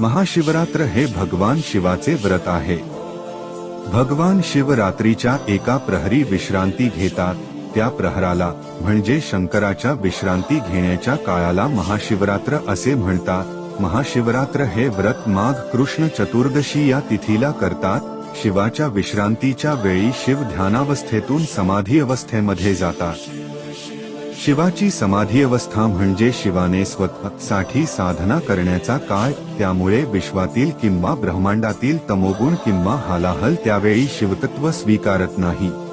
महाशिवरात्र हे भगवान शिवाचे व्रत आहे. भगवान शिवरात्रीच्या एका प्रहरी विश्रांती घेतात त्या प्रहराला म्हणजे शंकराच्या विश्रांती घेण्याच्या काळाला महाशिवरात्र असे म्हणतात. महाशिवरात्र हे व्रत माघ कृष्ण चतुर्दशी या तिथीला करतात शिवाच्या विश्रांतीच्या वेळी शिव ध्यानावस्थेतून समाधी अवस्थेमध्ये जातात. शिवाची समाधी अवस्था म्हणजे शिवाने स्वतःसाठी साधना करण्याचा काळ त्यामुळे विश्वातील किंवा ब्रह्मांडातील तमोगुण किंवा हालाहल त्यावेळी शिवतत्व स्वीकारत नाही.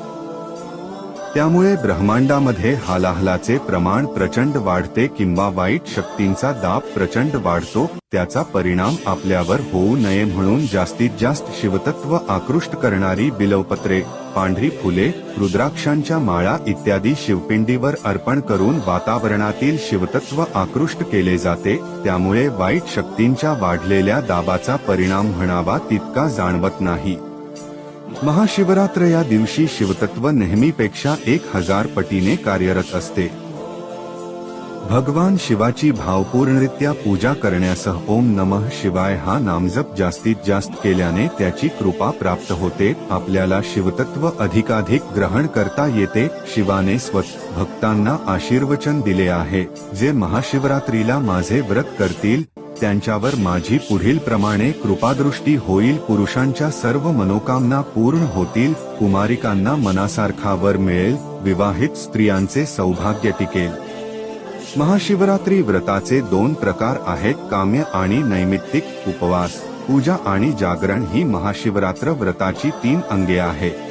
त्यामुळे ब्रह्मांडामध्ये हालाहलाचे प्रमाण प्रचंड वाढते किंवा वाईट शक्तींचा दाब प्रचंड वाढतो त्याचा परिणाम आपल्यावर होऊ नये म्हणून जास्तीत जास्त शिवतत्व आकृष्ट करणारी बिलवपत्रे पांढरी फुले रुद्राक्षांच्या माळा इत्यादी शिवपिंडीवर अर्पण करून वातावरणातील शिवतत्व आकृष्ट केले जाते त्यामुळे वाईट शक्तींच्या वाढलेल्या दाबाचा परिणाम म्हणावा तितका जाणवत नाही. महाशिवरात्र या दिवशी शिवतत्व नेहमीपेक्षा एक हजार पटीने कार्यरत असते. भगवान शिवाची भावपूर्णरित्या पूजा करण्यासह ओम नमः शिवाय हा नामजप जास्तीत जास्त केल्याने त्याची कृपा प्राप्त होते. आपल्याला शिवतत्व अधिकाधिक ग्रहण करता येते. शिवाने स्वत भक्तांना आशीर्वचन दिले आहे. जे महाशिवरात्रीला माझे व्रत करतील त्यांच्यावर माझी पुढील प्रमाणे कृपादृष्टी होईल. पुरुषांच्या सर्व मनोकामना पूर्ण होतील. कुमारिकांना मनासारखा वर मिळेल. विवाहित स्त्रियांचे सौभाग्य टिकेल. महाशिवरात्री व्रताचे दोन प्रकार आहेत. काम्य आणि नैमित्तिक उपवास. पूजा आणि जागरण ही महाशिवरात्र व्रताची तीन अंगे आहेत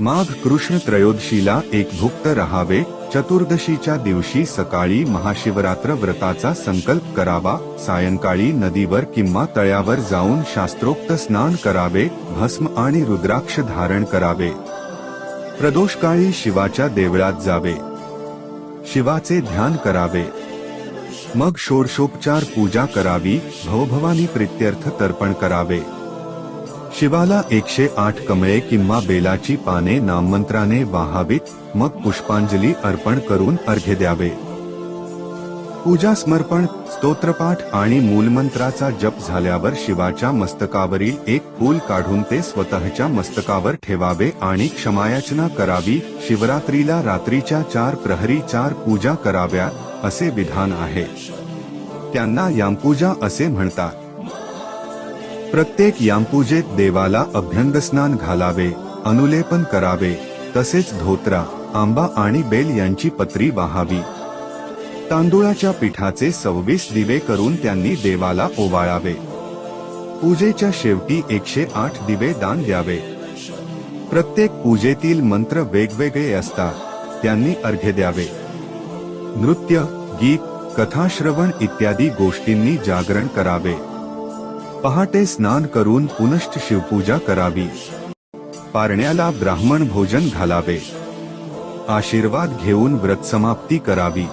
माघ कृष्ण त्रयोदशीला एक भुक्त रहावे. चतुर्दशीच्या दिवशी सकाळी महाशिवरात्र व्रताचा संकल्प करावा. सायंकाळी नदीवर किंवा तळ्यावर जाऊन शास्त्रोक्त स्नान करावे. भस्म आणि रुद्राक्ष धारण करावे. प्रदोषकाळी शिवाच्या देवळात जावे. शिवाचे ध्यान करावे. मग षोडशोपचार पूजा करावी. भवभवानी प्रित्यर्थ तर्पण करावे. शिवाला एकशे आठ कमळे किंवा बेलाची पाने नाममंत्राने वाहावीत मग पुष्पांजली अर्पण करून अर्घ्य द्यावे. पूजा समर्पण स्तोत्रपाठ आणि मूलमंत्राचा जप झाल्यावर शिवाच्या मस्तकावरील एक फूल काढून ते स्वतःच्या मस्तकावर ठेवावे आणि क्षमायाचना करावी शिवरात्रीला रात्रीच्या चार प्रहरी चार पूजा कराव्या असे विधान आहे. त्यांना यामपूजा असे म्हणतात. प्रत्येक यामपूजेत देवाला अभ्यंगस्नान घालावे अनुलेपन करावे तसेच धोत्रा आंबा आणि बेल यांची पत्री वाहावी. तांदुळाच्या पिठाचे सव्वीस दिवे करून त्यांनी देवाला ओवाळावे. पूजेच्या शेवटी एकशे आठ दिवे दान द्यावे. प्रत्येक पूजेतील मंत्र वेगवेगळे असतात त्यांनी अर्घ्य द्यावे. नृत्य गीत कथाश्रवण इत्यादी गोष्टींनी जागरण करावे. पहाटे स्नान करून पुनश्च शिवपूजा करावी. पारण्याला ब्राह्मण भोजन घालावे. आशीर्वाद घेऊन व्रत समाप्ती करावी.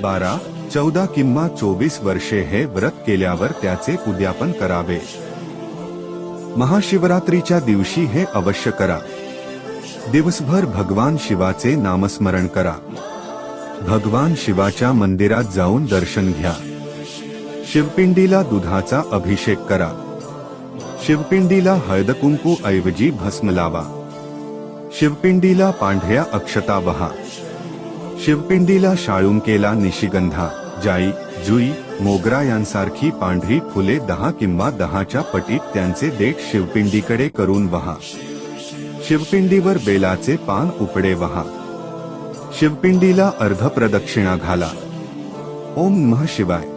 बारा चौदा किंवा चोवीस वर्षे हे व्रत केल्यावर त्याचे उद्यापन करावे. महाशिवरात्रीच्या दिवशी हे अवश्य करा. दिवसभर भगवान शिवाचे नामस्मरण करा. भगवान शिवाच्या मंदिरात जाऊन दर्शन घ्या. शिवपिंडीला दुधाचा अभिषेक करा. शिवपिंडीला हळदकुंकू ऐवजी भस्म लावा. शिवपिंडीला पांढऱ्या अक्षता वहा. शिवपिंडीला शाळुंकेला निशिगंधा जाई जुई मोगरा यांसारखी पांढरी फुले दहा किंवा दहाच्या पटीत त्यांचे देठ शिवपिंडीकडे करून वहा. शिवपिंडीवर बेलाचे पान उपडे वहा. शिवपिंडीला अर्ध प्रदक्षिणा घाला. ओम नमः शिवाय.